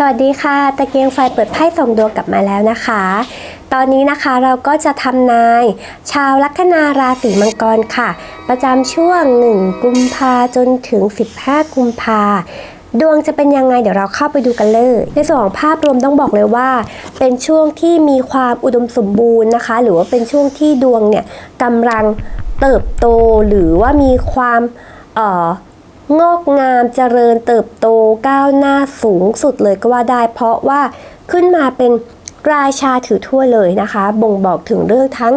สวัสดีค่ะ ตะเกียงไฟเปิดไพ่ส่งดวงกลับมาแล้วนะคะ ตอนนี้นะคะเราก็จะทำนาย ชาวลัคนาราศีมังกรค่ะ ประจำช่วง 1 กุมภาจนถึง 15 กุมภาดวงจะเป็นยังไงเดี๋ยวเราเข้าไปดูกันเลย ในส่วนของภาพรวมต้องบอกเลยว่า เป็นช่วงที่มีความอุดมสมบูรณ์นะคะ หรือว่าเป็นช่วงที่ดวงเนี่ยกำลังเติบโตหรือว่ามีความเอ่อ งอกงามเจริญเติบโตก้าวหน้าสูงสุดเลยก็ว่าได้ เพราะว่าขึ้นมาเป็นราชาถือถ้วเลยนะคะ บ่งบอกถึงเรื่องทั้ง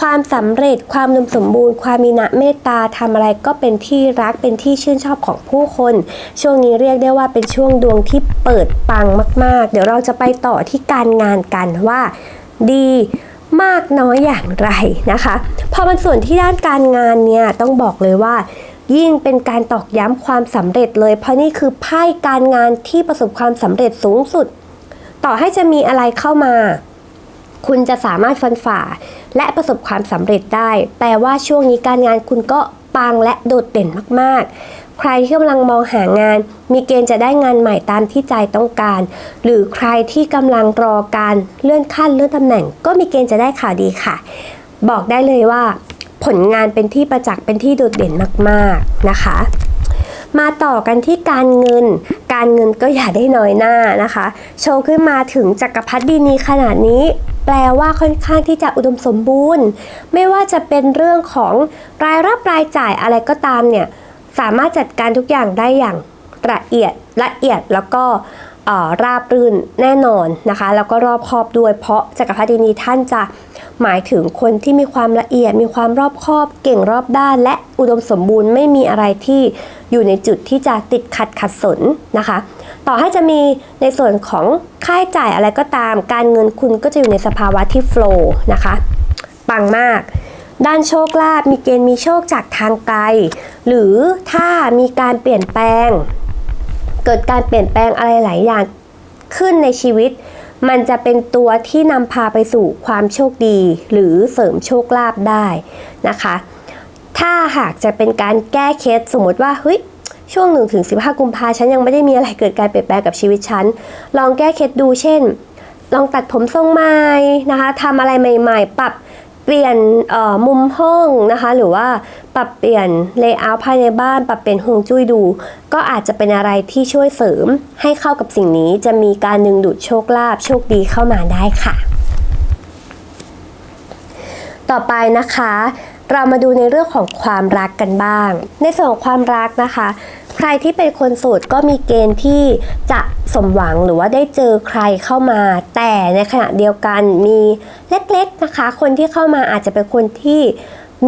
ความสำเร็จความอุดมสมบูรณ์ ความมีนะเมตตาทำอะไรก็เป็นที่รักเป็นที่ชื่นชอบของผู้คน ช่วงนี้เรียกได้ว่าเป็นช่วงดวงที่เปิดปังมาก ๆ เดี๋ยวเราจะไปต่อที่การงานกันว่าดีมากน้อยอย่างไรนะคะ พอมันส่วนที่ด้านการงานเนี่ยต้องบอกเลยว่า ยิ่งเป็นการตอกย้ำความสำเร็จเลย เพราะนี่คือไพ่การงานที่ประสบความสำเร็จสูงสุด ต่อให้จะมีอะไรเข้ามา คุณจะสามารถฟันฝ่า และประสบความสำเร็จได้ แปลว่าช่วงนี้การงานคุณก็ปังและโดดเด่นมากๆ ใครที่กำลังมองหางาน มีเกณฑ์จะได้งานใหม่ตามที่ใจต้องการ หรือใครที่กำลังรอการเลื่อนขั้นเลื่อนตำแหน่ง ก็มีเกณฑ์จะได้ข่าวดีค่ะ บอกได้เลยว่า ผลงานเป็นที่ประจักษ์เป็นที่โดดเด่นมาก ๆนะคะ มาต่อกันที่การเงิน การเงินก็อย่าได้น้อยหน้านะคะ โชว์ขึ้นมาถึงจักรพรรดินีขนาดนี้แปลว่าค่อนข้างที่จะอุดมสมบูรณ์ ไม่ว่าจะเป็นเรื่องของรายรับรายจ่ายอะไรก็ตามเนี่ยสามารถจัดการทุกอย่างได้อย่างละเอียดละเอียดแล้วก็ ราบรื่นแน่นอนนะคะ แล้วก็รอบคอบด้วยเพราะจักรพรรดินีท่านจะหมายถึงคนที่มีความละเอียด มีความรอบคอบ เก่งรอบด้าน และอุดมสมบูรณ์ไม่มีอะไรที่อยู่ในจุดที่จะติดขัดขัดสนนะคะ ต่อให้จะมีในส่วนของค่าใช้จ่ายอะไรก็ตาม การเงินคุณก็จะอยู่ในสภาวะที่โฟล์นะคะปังมากด้านโชคลาภมีเกณฑ์มีโชคจากทางไกล หรือถ้ามีการเปลี่ยนแปลง กิดการเปลี่ยนแปลงอะไรหลายอย่างขึ้นในชีวิต มันจะเป็นตัวที่นำพาไปสู่ความโชคดี หรือเสริมโชคลาภได้นะคะ ถ้าหากจะเป็นการแก้เคล็ดสมมติว่าเฮ้ยช่วง1นถึงสิกุมภาฉันยังไม่ได้มีอะไรเกิดการเปลี่ยนแปลงกับชีวิตฉัน ลองแก้เคล็ดดูเช่น ลองตัดผมทรงใหม่นะคะทำอะไรใหม่ ๆ ปรับ ปลี่ยนมุมห้องนะคะ หรือว่าปรับเปลี่ยนเลเยอร์ภายในบ้าน ปรับเปลี่ยนฮวงจุ้ยดู ก็อาจจะเป็นอะไรที่ช่วยเสริมให้เข้ากับสิ่งนี้จะมีการดึงดูดโชคลาภโชคดีเข้ามาได้ค่ะ ต่อไปนะคะ เรามาดูในเรื่องของความรักกันบ้าง ในส่วนของความรักนะคะ ใครที่เป็นคนโสดก็มีเกณฑ์ที่จะสมหวังหรือว่าได้เจอใครเข้ามา แต่ในขณะเดียวกันมีเล็กๆนะคะ คนที่เข้ามาอาจจะเป็นคนที่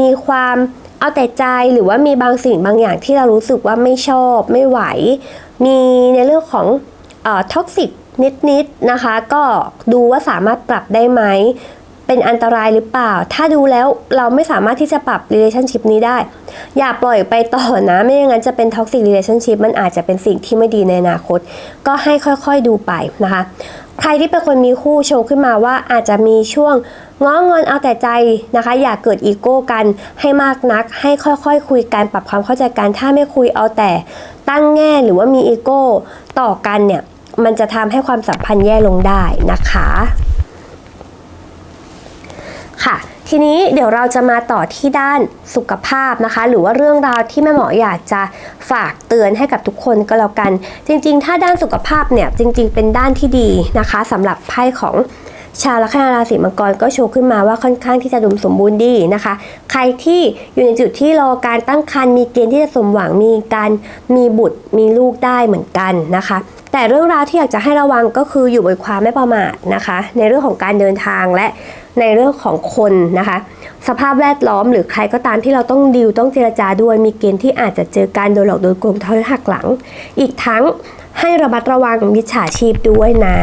มีความเอาแต่ใจหรือว่ามีบางสิ่งบางอย่างที่เรารู้สึกว่าไม่ชอบไม่ไหว มีในเรื่องของท็อกซิกนิดๆนะคะ ก็ดูว่าสามารถปรับได้ไหม เป็นอันตรายหรือเปล่า ถ้าดูแล้วเราไม่สามารถที่จะปรับ relationship นี้ได้ อย่าปล่อยไปต่อนะ ไม่อย่างนั้นจะเป็น toxic relationship มันอาจจะเป็นสิ่งที่ไม่ดีในอนาคต ก็ให้ค่อยๆดูไปนะคะ ใครที่เป็นคนมีคู่โชว์ขึ้นมาว่าอาจจะมีช่วงง้องอนเอาแต่ใจนะคะ อย่าเกิดอีโก้กันให้มากนัก ให้ค่อยๆคคุยกันปรับความเข้าใจกัน ถ้าไม่คุยเอาแต่ตั้งแง่หรือว่ามีอีโก้ต่อกันเนี่ย มันจะทำให้ความสัมพันธ์แย่ลงได้นะคะ ค่ะ ทีนี้เดี๋ยวเราจะมาต่อที่ด้านสุขภาพนะคะ หรือว่าเรื่องราวที่แม่หมออยากจะฝากเตือนให้กับทุกคนก็แล้วกัน จริงๆ ถ้าด้านสุขภาพเนี่ยจริง ๆ เป็นด้านที่ดีนะคะสำหรับไพ่ของชาวลัคนาราศีมังกรก็โชว์ขึ้นมาว่าค่อนข้างที่จะดุมสมบูรณ์ดีนะคะ ใครที่อยู่ในจุดที่รอการตั้งครรภ์มีเกณฑ์ที่จะสมหวังมีการมีบุตรมีลูกได้เหมือนกันนะคะ แต่เรื่องราวที่อยากจะให้ระวังก็คืออยู่บนความไม่ประมาทนะคะ ในเรื่องของการเดินทางและในเรื่องของคนนะคะ สภาพแวดล้อมหรือใครก็ตามที่เราต้องดิวต้องเจรจาด้วยมีเกณฑ์ที่อาจจะเจอการโดนหลอกโดนโกงทอยหักหลัง อีกทั้งให้ระมัดระวังมิจฉาชีพด้วยนะ